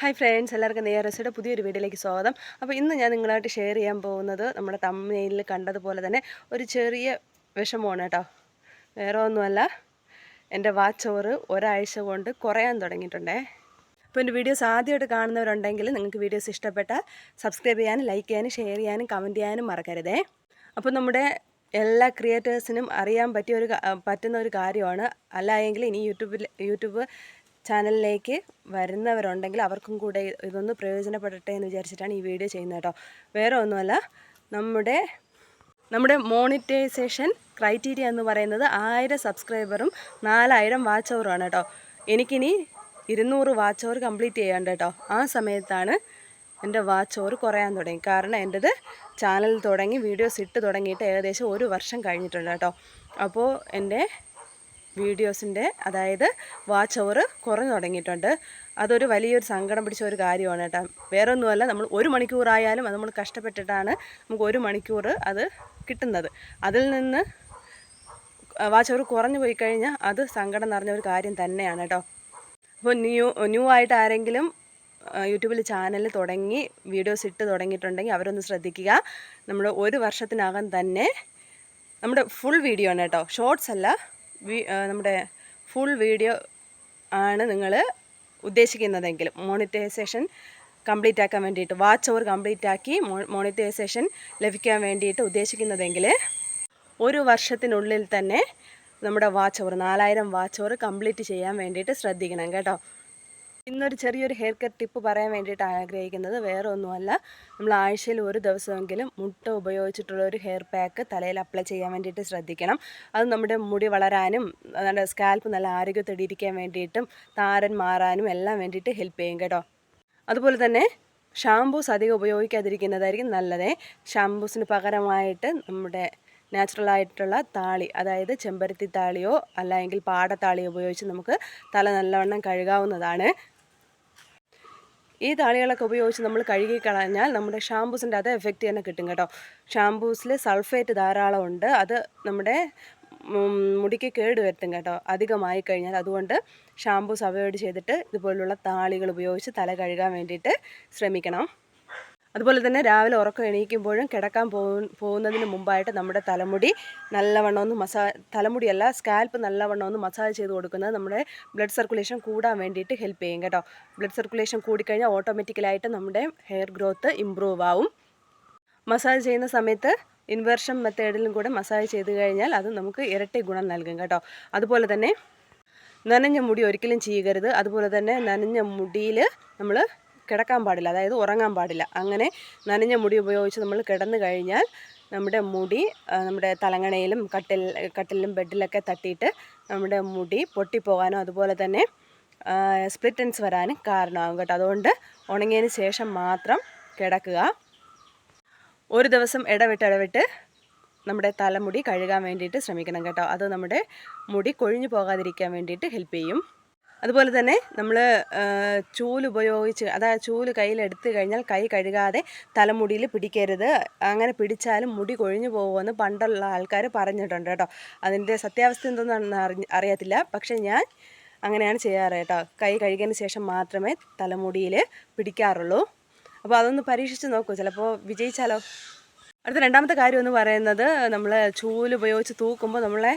Hi friends എല്ലാവർക്കും നെയ്യറസിയുടെ പുതിയൊരു വീഡിയോയിലേക്ക് സ്വാഗതം. അപ്പോൾ ഇന്ന് ഞാൻ നിങ്ങളായിട്ട് ഷെയർ ചെയ്യാൻ പോകുന്നത് നമ്മുടെ തമ്മയിൽ കണ്ടതുപോലെ തന്നെ ഒരു ചെറിയ വിഷമമാണ് കേട്ടോ. വേറെ ഒന്നുമല്ല എന്റെ വാച്ച് ഓവർ ഒരാഴ്ച കൊണ്ട് കുറയാൻ തുടങ്ങിയിട്ടുണ്ടേ. അപ്പോൾ എന്റെ വീഡിയോസ് ആദ്യമായിട്ട് കാണുന്നവരുണ്ടെങ്കിൽ നിങ്ങൾക്ക് വീഡിയോസ് ഇഷ്ടപ്പെട്ടാൽ സബ്സ്ക്രൈബ് ചെയ്യാനും ലൈക്ക് ചെയ്യാനും ഷെയർ ചെയ്യാനും കമന്റ് ചെയ്യാനും മറക്കരുതേ. അപ്പോൾ നമ്മുടെ എല്ലാ ക്രിയേറ്റേഴ്സിനും അറിയാൻ പറ്റിയ ഒരു പറ്റുന്ന ഒരു കാര്യമാണ്. അല്ല എങ്കിൽ ഇനി യൂട്യൂബിൽ യൂട്യൂബ് ചാനലിലേക്ക് വരുന്നവരുണ്ടെങ്കിൽ അവർക്കും കൂടെ ഇതൊന്ന് പ്രയോജനപ്പെടട്ടെ എന്ന് വിചാരിച്ചിട്ടാണ് ഈ വീഡിയോ ചെയ്യുന്നത് കേട്ടോ. വേറെ ഒന്നുമല്ല നമ്മുടെ നമ്മുടെ മോണിറ്റൈസേഷൻ ക്രൈറ്റീരിയ എന്ന് പറയുന്നത് ആയിരം സബ്സ്ക്രൈബറും നാലായിരം വാച്ച് അവറുമാണ് കേട്ടോ. എനിക്കിനി ഇരുന്നൂറ് വാച്ച് അവർ കംപ്ലീറ്റ് ചെയ്യാണ്ട് കേട്ടോ. ആ സമയത്താണ് എന്റെ വാച്ച് ഓവർ കുറയാൻ തുടങ്ങി. കാരണം എന്റെത് ചാനൽ തുടങ്ങി വീഡിയോസ് ഇട്ട് തുടങ്ങിയിട്ട് ഏകദേശം ഒരു വർഷം കഴിഞ്ഞിട്ടുണ്ട് കേട്ടോ. അപ്പോൾ എന്റെ വീഡിയോസിന്റെ അതായത് വാച്ച് അവർ കുറഞ്ഞു തുടങ്ങിയിട്ടുണ്ട്. അതൊരു വലിയൊരു സങ്കടം പിടിച്ച ഒരു കാര്യമാണ് കേട്ടോ. വേറെ ഒന്നുമല്ല നമ്മൾ ഒരു മണിക്കൂറായാലും അത് നമ്മൾ കഷ്ടപ്പെട്ടിട്ടാണ് നമുക്ക് ഒരു മണിക്കൂർ അത് കിട്ടുന്നത്. അതിൽ നിന്ന് വാച്ച് അവർ കുറഞ്ഞു പോയി കഴിഞ്ഞാൽ അത് സങ്കടം നിറഞ്ഞ ഒരു കാര്യം തന്നെയാണ് കേട്ടോ. അപ്പോൾ ന്യൂ ന്യൂ ആയിട്ട് ആരെങ്കിലും യൂട്യൂബിൽ ചാനൽ തുടങ്ങി വീഡിയോസ് ഇട്ട് തുടങ്ങിയിട്ടുണ്ടെങ്കിൽ അവരൊന്ന് ശ്രദ്ധിക്കുക. നമ്മൾ ഒരു വർഷത്തിനകം തന്നെ നമ്മുടെ ഫുൾ വീഡിയോ ആണ് കേട്ടോ. ഷോർട്സ് അല്ല നമ്മുടെ ഫുൾ വീഡിയോ ആണ് നിങ്ങൾ ഉദ്ദേശിക്കുന്നതെങ്കിൽ മോണിറ്റൈസേഷൻ കംപ്ലീറ്റ് ആക്കാൻ വേണ്ടിയിട്ട് വാച്ച് ഓവർ കംപ്ലീറ്റ് ആക്കി മോണിറ്റൈസേഷൻ ലഭിക്കാൻ വേണ്ടിയിട്ട് ഉദ്ദേശിക്കുന്നതെങ്കിൽ ഒരു വർഷത്തിനുള്ളിൽ തന്നെ നമ്മുടെ വാച്ച് ഓവർ നാലായിരം വാച്ച് ഓവർ കംപ്ലീറ്റ് ചെയ്യാൻ വേണ്ടിയിട്ട് ശ്രദ്ധിക്കണം കേട്ടോ. ഇന്നൊരു ചെറിയൊരു ഹെയർ കട്ട് ടിപ്പ് പറയാൻ വേണ്ടിയിട്ട് ആഗ്രഹിക്കുന്നത്. വേറെ ഒന്നുമല്ല നമ്മൾ ആഴ്ചയിൽ ഒരു ദിവസമെങ്കിലും മുട്ട ഉപയോഗിച്ചിട്ടുള്ള ഒരു ഹെയർ പാക്ക് തലയിൽ അപ്ലൈ ചെയ്യാൻ വേണ്ടിയിട്ട് ശ്രദ്ധിക്കണം. അത് നമ്മുടെ മുടി വളരാനും നമ്മുടെ സ്കാൽപ്പ് നല്ല ആരോഗ്യത്തോടെ ഇരിക്കാൻ വേണ്ടിയിട്ടും താരൻ മാറാനും എല്ലാം വേണ്ടിയിട്ട് ഹെൽപ്പ് ചെയ്യും കേട്ടോ. അതുപോലെ തന്നെ ഷാംപൂസ് അധികം ഉപയോഗിക്കാതിരിക്കുന്നതായിരിക്കും നല്ലത്. ഷാംപൂസിന് പകരമായിട്ട് നമ്മുടെ നാച്ചുറൽ ആയിട്ടുള്ള താളി അതായത് ചെമ്പരത്തി താളിയോ അല്ലെങ്കിൽ പാടത്താളിയോ ഉപയോഗിച്ച് നമുക്ക് തല നല്ലവണ്ണം കഴുകാവുന്നതാണ്. ഈ താളികളൊക്കെ ഉപയോഗിച്ച് നമ്മൾ കഴുകി കളഞ്ഞാൽ നമ്മുടെ ഷാംപൂസിന്റെ അതേ എഫക്റ്റ് തന്നെ കിട്ടും കേട്ടോ. ഷാംപൂസിൽ സൾഫേറ്റ് ധാരാളം ഉണ്ട്. അത് നമ്മുടെ മുടിക്ക് കേട് വരുത്തും കേട്ടോ. അധികമായി കഴിഞ്ഞാൽ അതുകൊണ്ട് ഷാംപൂസ് അവോയ്ഡ് ചെയ്തിട്ട് ഇതുപോലുള്ള താളികൾ ഉപയോഗിച്ച് തല കഴുകാൻ വേണ്ടിയിട്ട് ശ്രമിക്കണം. അതുപോലെ തന്നെ രാവിലെ ഉറക്കം എണീക്കുമ്പോഴും കിടക്കാൻ പോകുന്നതിന് മുമ്പായിട്ട് നമ്മുടെ തലമുടി നല്ലവണ്ണം ഒന്ന് മസാ തലമുടിയല്ല സ്കാൽപ്പ് നല്ലവണ്ണം ഒന്ന് മസാജ് ചെയ്ത് കൊടുക്കുന്നത് നമ്മുടെ ബ്ലഡ് സർക്കുലേഷൻ കൂടാൻ വേണ്ടിയിട്ട് ഹെൽപ്പ് ചെയ്യും കേട്ടോ. ബ്ലഡ് സർക്കുലേഷൻ കൂടിക്കഴിഞ്ഞാൽ ഓട്ടോമാറ്റിക്കലായിട്ട് നമ്മുടെ ഹെയർ ഗ്രോത്ത് ഇമ്പ്രൂവ് ആവും. മസാജ് ചെയ്യുന്ന സമയത്ത് ഇൻവേർഷൻ മെത്തേഡിലും കൂടെ മസാജ് ചെയ്ത് കഴിഞ്ഞാൽ അത് നമുക്ക് ഇരട്ടി ഗുണം നൽകും കേട്ടോ. അതുപോലെ തന്നെ നനഞ്ഞ മുടി ഒരിക്കലും ചെയ്യരുത് അതുപോലെ തന്നെ നനഞ്ഞ മുടിയിൽ നമ്മൾ കിടക്കാൻ പാടില്ല അതായത് ഉറങ്ങാൻ പാടില്ല. അങ്ങനെ നനഞ്ഞ മുടി ഉപയോഗിച്ച് നമ്മൾ കിടന്നു കഴിഞ്ഞാൽ നമ്മുടെ മുടി നമ്മുടെ തലങ്ങണയിലും കട്ടിൽ കട്ടിലും ബെഡിലൊക്കെ തട്ടിയിട്ട് നമ്മുടെ മുടി പൊട്ടിപ്പോകാനും അതുപോലെ തന്നെ സ്പ്ലിറ്റൻസ് വരാനും കാരണമാകും കേട്ടോ. അതുകൊണ്ട് ഉണങ്ങിയതിന് ശേഷം മാത്രം കിടക്കുക. ഒരു ദിവസം ഇടവിട്ട് ഇടവിട്ട് നമ്മുടെ തലമുടി കഴുകാൻ വേണ്ടിയിട്ട് ശ്രമിക്കണം കേട്ടോ. അത് നമ്മുടെ മുടി കൊഴിഞ്ഞു പോകാതിരിക്കാൻ വേണ്ടിയിട്ട് ഹെൽപ്പ് ചെയ്യും. അതുപോലെ തന്നെ നമ്മൾ ചൂൽ ഉപയോഗിച്ച് അതായത് ചൂൽ കയ്യിലെടുത്ത് കഴിഞ്ഞാൽ കൈ കഴുകാതെ തലമുടിയിൽ പിടിക്കരുത്. അങ്ങനെ പിടിച്ചാലും മുടി കൊഴിഞ്ഞു പോകുമെന്ന് പണ്ടുള്ള ആൾക്കാർ പറഞ്ഞിട്ടുണ്ട് കേട്ടോ. അതിന്റെ സത്യാവസ്ഥ എന്തെന്നാണെന്ന് അറിഞ്ഞ് അറിയത്തില്ല. പക്ഷേ ഞാൻ അങ്ങനെയാണ് ചെയ്യാറ് കേട്ടോ. കൈ കഴുകിയതിന് ശേഷം മാത്രമേ തലമുടിയിൽ പിടിക്കാറുള്ളൂ. അപ്പോൾ അതൊന്ന് പരീക്ഷിച്ച് നോക്കൂ. ചിലപ്പോൾ വിജയിച്ചാലോ? അടുത്ത രണ്ടാമത്തെ കാര്യം എന്ന് പറയുന്നത് നമ്മൾ ചൂൽ ഉപയോഗിച്ച് തൂക്കുമ്പോൾ നമ്മളെ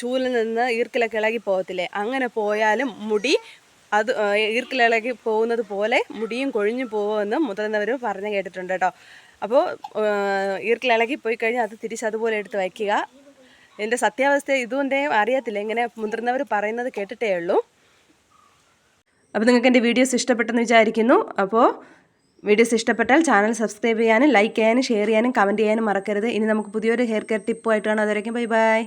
ചൂലിൽ നിന്ന് ഈർക്കിലൊക്കെ ഇളകി പോകത്തില്ലേ? അങ്ങനെ പോയാലും മുടി അത് ഈർക്കിലിളകി പോകുന്നത് പോലെ മുടിയും കൊഴിഞ്ഞു പോകുമെന്ന് മുതിർന്നവർ പറഞ്ഞു കേട്ടിട്ടുണ്ട് കേട്ടോ. അപ്പോൾ ഈർക്കിലിളകി പോയി കഴിഞ്ഞാൽ അത് തിരിച്ച് അതുപോലെ എടുത്ത് വയ്ക്കുക. ഇതിന്റെ സത്യാവസ്ഥ ഇതുകൊണ്ടേ അറിയത്തില്ല. ഇങ്ങനെ മുതിർന്നവർ പറയുന്നത് കേട്ടിട്ടേ ഉള്ളൂ. അപ്പോൾ നിങ്ങൾക്ക് എന്റെ വീഡിയോസ് ഇഷ്ടപ്പെട്ടെന്ന് വിചാരിക്കുന്നു. അപ്പോൾ വീഡിയോസ് ഇഷ്ടപ്പെട്ടാൽ ചാനൽ സബ്സ്ക്രൈബ് ചെയ്യാനും ലൈക്ക് ചെയ്യാനും ഷെയർ ചെയ്യാനും കമന്റ് ചെയ്യാനും മറക്കരുത്. ഇനി നമുക്ക് പുതിയൊരു ഹെയർ കെയർ ടിപ്പുമായിട്ട് കാണാം. Bye bye.